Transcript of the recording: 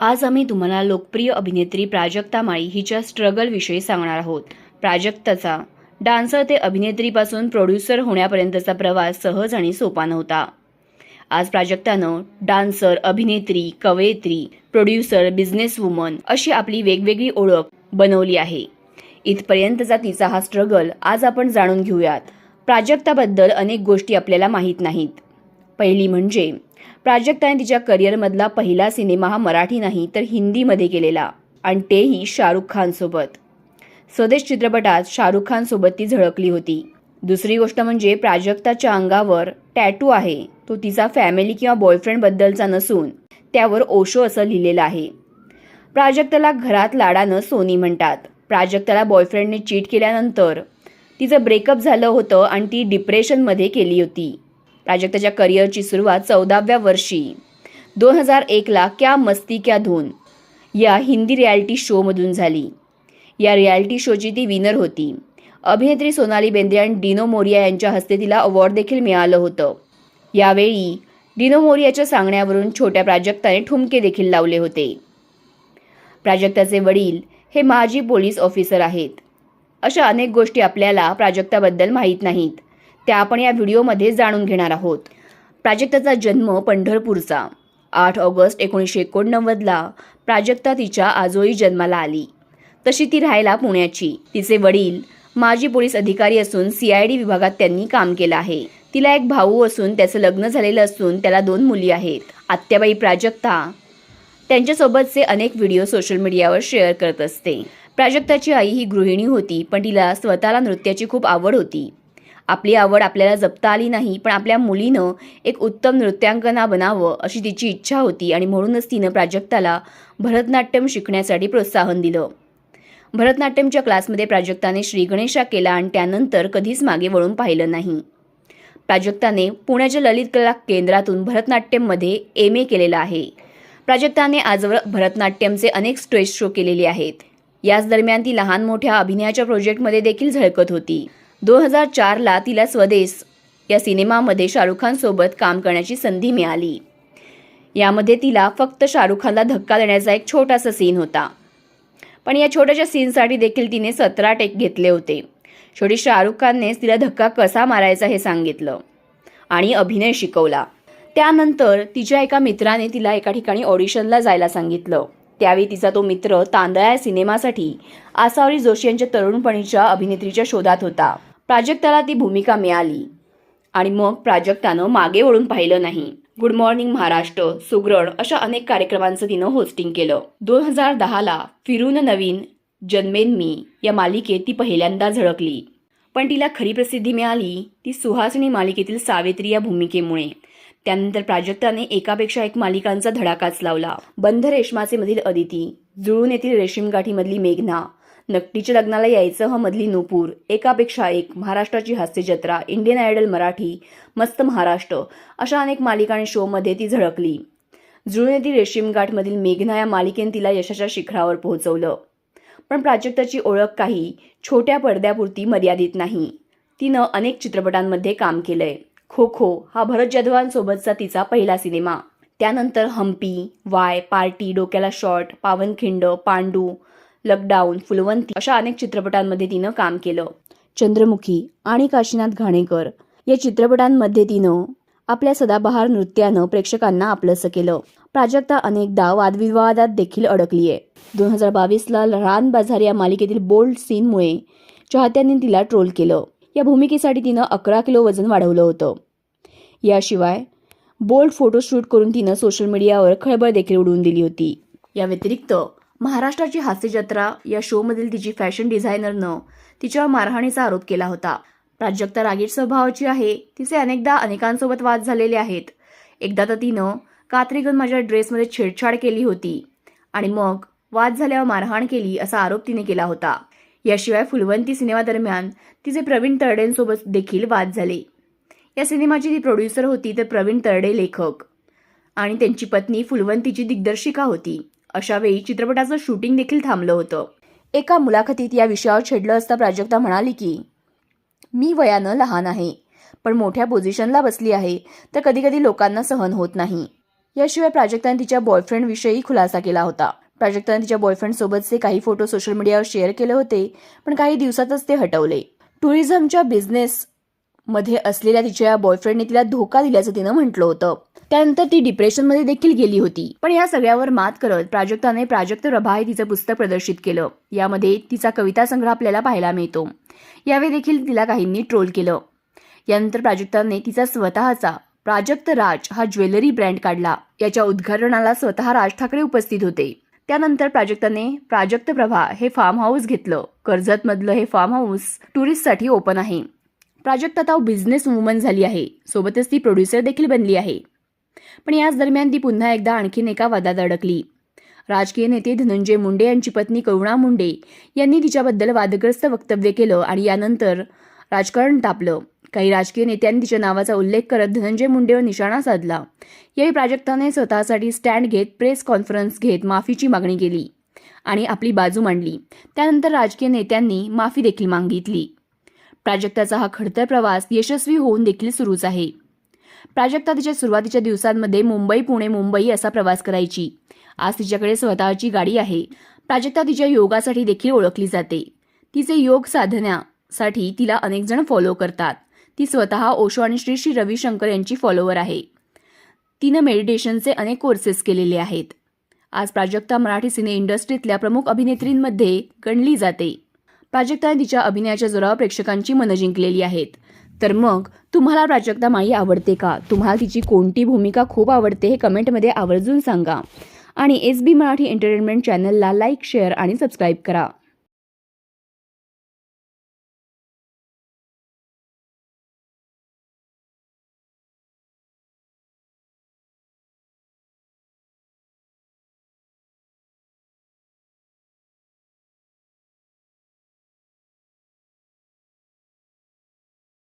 आज आम्ही तुम्हाला लोकप्रिय अभिनेत्री प्राजक्ता माळी हिच्या स्ट्रगलविषयी सांगणार आहोत. प्राजक्ताचा. डान्सर ते अभिनेत्रीपासून प्रोड्युसर होण्यापर्यंतचा प्रवास सहज आणि सोपा नव्हता. आज प्राजक्तानं डान्सर अभिनेत्री कवयित्री प्रोड्युसर बिझनेसवुमन अशी आपली वेगवेगळी ओळख बनवली आहे. इथपर्यंतचा तिचा हा स्ट्रगल आज आपण जाणून घेऊयात. प्राजक्ताबद्दल अनेक गोष्टी आपल्याला माहीत नाहीत. पहिली म्हणजे प्राजक्ताने तिच्या करिअरमधला पहिला सिनेमा हा मराठी नाही तर हिंदीमध्ये केलेला. आणि तेही शाहरुख खानसोबत. स्वदेश चित्रपटात शाहरुख खानसोबत ती झळकली होती. दुसरी गोष्ट म्हणजे प्राजक्ताच्या अंगावर टॅटू आहे. तो तिचा फॅमिली किंवा बॉयफ्रेंडबद्दलचा नसून त्यावर ओशो असं लिहिलेलं आहे. प्राजक्ताला घरात लाडानं सोनी म्हणतात. प्राजक्ताला बॉयफ्रेंडने चीट केल्यानंतर तिचं ब्रेकअप झालं होतं आणि ती डिप्रेशनमध्ये केली होती. प्राजक्ताच्या करिअरची सुरुवात चौदाव्या वर्षी. दोन हजार एकला क्या मस्ती क्या धून या हिंदी रियालिटी शोमधून झाली. या रियालिटी शोची ती विनर होती. अभिनेत्री सोनाली बेंद्रे आणि डिनो मोरिया यांच्या हस्ते तिला अवॉर्ड देखील मिळालं होतं. यावेळी डिनो मोरियाच्या सांगण्यावरून छोट्या प्राजक्ताने ठुमके देखील लावले होते. प्राजक्ताचे वडील हे माजी पोलीस ऑफिसर आहेत. अशा अनेक गोष्टी आपल्याला प्राजक्ताबद्दल माहीत नाहीत. त्या आपण या व्हिडिओमध्ये जाणून घेणार आहोत. प्राजक्ताचा जन्म पंढरपूरचा. आठ ऑगस्ट एकोणीसशे एकोणनव्वदला प्राजक्ता तिच्या आजोळी जन्माला आली. तशी ती राहायला पुण्याची. तिचे वडील माजी पोलीस अधिकारी असून सी आय डी विभागात त्यांनी काम केलं आहे. तिला एक भाऊ असून त्याचं लग्न झालेलं असून त्याला दोन मुली आहेत. आत्याबाई प्राजक्ता त्यांच्यासोबतचे अनेक व्हिडिओ सोशल मीडियावर शेअर करत असते. प्राजक्ताची आई ही गृहिणी होती पण तिला स्वतःला नृत्याची खूप आवड होती. आपली आवड आपल्याला जपता आली नाही पण आपल्या मुलीनं एक उत्तम नृत्यांगना बनावं अशी तिची इच्छा होती आणि म्हणूनच तिनं प्राजक्ताला भरतनाट्यम शिकण्यासाठी प्रोत्साहन दिलं. भरतनाट्यमच्या क्लासमध्ये प्राजक्ताने श्रीगणेशा केला आणि त्यानंतर कधीच मागे वळून पाहिलं नाही. प्राजक्ताने पुण्याच्या ललित कला केंद्रातून भरतनाट्यममध्ये एम ए केलेलं आहे. प्राजक्ताने आजवर भरतनाट्यमचे अनेक स्टेज शो केलेले आहेत. याच दरम्यान ती लहान मोठ्या अभिनयाच्या प्रोजेक्टमध्ये देखील झळकत होती. दोन हजार चारला तिला स्वदेश या सिनेमामध्ये शाहरुख खानसोबत काम करण्याची संधी मिळाली. यामध्ये तिला फक्त शाहरुख खानला धक्का देण्याचा एक छोटासा सीन होता. पण या छोट्याशा सीनसाठी देखील तिने सतरा टेक घेतले होते. शेवटी शाहरुख खाननेच तिला धक्का कसा मारायचा हे सांगितलं आणि अभिनय शिकवला. त्यानंतर तिच्या एका मित्राने तिला एका ठिकाणी ऑडिशनला जायला सांगितलं. त्यावेळी तिचा तो मित्र तांदळा या सिनेमासाठी आसावरी जोशी यांच्या तरुणपणीच्या अभिनेत्रीच्या शोधात होता. प्राजक्ताला ती भूमिका मिळाली. आणि मग प्राजक्तानं मागे वळून पाहिलं नाही. गुड मॉर्निंग महाराष्ट्र सुग्रण अशा अनेक कार्यक्रमांचं तिनं होस्टिंग केलं. दोन हजार दहाला फिरून नवीन जन्मेन मी या मालिकेत ती पहिल्यांदा झळकली. पण तिला खरी प्रसिद्धी मिळाली ती सुहासिनी मालिकेतील सावित्री या भूमिकेमुळे. त्यानंतर प्राजक्ताने एकापेक्षा एक मालिकांचा धडाकाच लावला. बंध रेशमाचे मधील अदिती जुळून येथील रेशीम गाठीमधली मेघना नकटीच्या लग्नाला यायचं ह मधली नूपूर. एकापेक्षा एक महाराष्ट्राची हास्य जत्रा इंडियन आयडल मराठी मस्त महाराष्ट्र अशा अनेक मालिका आणि शोमध्ये ती झळकली. जुळून येथील रेशीम मेघना या मालिकेने तिला यशाच्या शिखरावर पोहोचवलं. पण प्राजक्ताची ओळख काही छोट्या पडद्यापुरती मर्यादित नाही. तिनं अनेक चित्रपटांमध्ये काम केलंय. खो खो हा भरत जाधवांसोबतचा तिचा पहिला सिनेमा. त्यानंतर हम्पी वाय पार्टी डोक्याला शॉर्ट पावनखिंड पांडू लकडाऊन फुलवंती अशा अनेक चित्रपटांमध्ये तिनं काम केलं. चंद्रमुखी आणि काशीनाथ घाणेकर या चित्रपटांमध्ये तिनं आपल्या सदाबहार नृत्यानं प्रेक्षकांना आपलंसं केलं. प्राजक्ता अनेकदा वादविवादात देखील अडकलीय. दोन हजार बावीसला रान बाजार या मालिकेतील बोल्ड सीनमुळे चाहत्यांनी तिला ट्रोल केलं. या भूमिकेसाठी तिनं अकरा किलो वजन वाढवलं होतं. याशिवाय बोल्ड फोटोशूट करून तिनं सोशल मीडियावर खळबळ देखील उडवून दिली होती. या व्यतिरिक्त महाराष्ट्राची हास्य जत्रा या शोमधील तिची फॅशन डिझायनरनं तिच्यावर मारहाणीचा आरोप केला होता. प्राजक्ता रागीट स्वभावाची आहे. तिचे अनेकदा अनेकांसोबत वाद झालेले आहेत. एकदा तर तिनं कात्रीगन माझ्या ड्रेसमध्ये छेडछाड केली होती आणि मग वाद झाल्यावर मारहाण केली असा आरोप तिने केला होता. याशिवाय फुलवंती सिनेमादरम्यान तिचे प्रवीण तरडेंसोबत देखील वाद झाले. या सिनेमाची ती प्रोड्युसर होती तर प्रवीण तरडे लेखक. आणि त्यांची पत्नी फुलवंतीची दिग्दर्शिका होती. अशा वेळी चित्रपटाचं शूटिंग देखील थांबलं होतं. एका मुलाखतीत या विषयावर छेडलं असता प्राजक्ता म्हणाली की मी वयानं लहान आहे पण मोठ्या पोझिशनला बसली आहे तर कधीकधी लोकांना सहन होत नाही. याशिवाय प्राजक्ताने तिच्या बॉयफ्रेंडविषयी खुलासा केला होता. प्राजक्ताने तिच्या बॉयफ्रेंडसोबतचे काही फोटो सोशल मीडियावर शेअर केले होते पण काही दिवसातच ते हटवले. टुरिझमच्या बिझनेस मध्ये असलेल्या तिच्या बॉयफ्रेंडने तिला धोका दिल्याचं तिनं म्हटलं होतं. त्यानंतर ती डिप्रेशनमध्ये देखील गेली होती. पण या सगळ्यावर मात करत प्राजक्ताने प्राजक्त प्रभा हे तिचं पुस्तक प्रदर्शित केलं. यामध्ये तिचा कविता संग्रह आपल्याला पाहायला मिळतो. यावेळी देखील तिला काहींनी ट्रोल केलं. यानंतर प्राजक्ताने तिचा स्वतःचा प्राजक्त राज हा ज्वेलरी ब्रँड काढला. याच्या उद्घाटनाला स्वतः राज ठाकरे उपस्थित होते. त्यानंतर प्राजक्ताने प्राजक्त प्रभा हे फार्म हाऊस घेतलं. कर्जतमधलं हे फार्म हाऊस टुरिस्टसाठी ओपन आहे. प्राजक्त आता बिझनेस वुमन झाली आहे. सोबतच ती प्रोड्युसर देखील बनली आहे. पण याच दरम्यान ती पुन्हा एकदा आणखीन एका वादात अडकली. राजकीय नेते धनंजय मुंडे यांची पत्नी करुणा मुंडे यांनी तिच्याबद्दल वादग्रस्त वक्तव्य केलं आणि यानंतर राजकारण तापलं. काही राजकीय नेत्यांनी तिच्या नावाचा उल्लेख करत धनंजय मुंडेवर निशाणा साधला. यावेळी प्राजक्ताने स्वतःसाठी स्टँड घेत प्रेस कॉन्फरन्स घेत माफीची मागणी केली आणि आपली बाजू मांडली. त्यानंतर राजकीय नेत्यांनी माफी देखील मागितली. प्राजक्ताचा हा खडतर प्रवास यशस्वी होऊन देखील सुरूच आहे. प्राजक्ता तिच्या सुरुवातीच्या दिवसांमध्ये मुंबई पुणे मुंबई असा प्रवास करायची. आज तिच्याकडे स्वतःची गाडी आहे. प्राजक्ता तिच्या योगासाठी देखील ओळखली जाते. तिचे योग साधण्यासाठी तिला अनेक जण फॉलो करतात. ती स्वतः ओशो आणि श्री श्री रविशंकर यांची फॉलोवर आहे. तिनं मेडिटेशनचे अनेक कोर्सेस केलेले आहेत. आज प्राजक्ता मराठी सिने इंडस्ट्रीतल्या प्रमुख अभिनेत्रींमध्ये गणली जाते. प्राजक्ताने तिच्या अभिनयाच्या जोरावर प्रेक्षकांची मनं जिंकलेली आहेत. तर मग तुम्हाला प्राजक्ता माई आवडते का? तुम्हाला तिची कोणती भूमिका खूप आवडते हे कमेंटमध्ये आवर्जून सांगा. आणि एस बी मराठी एंटरटेनमेंट चॅनलला लाईक शेअर आणि सबस्क्राईब करा.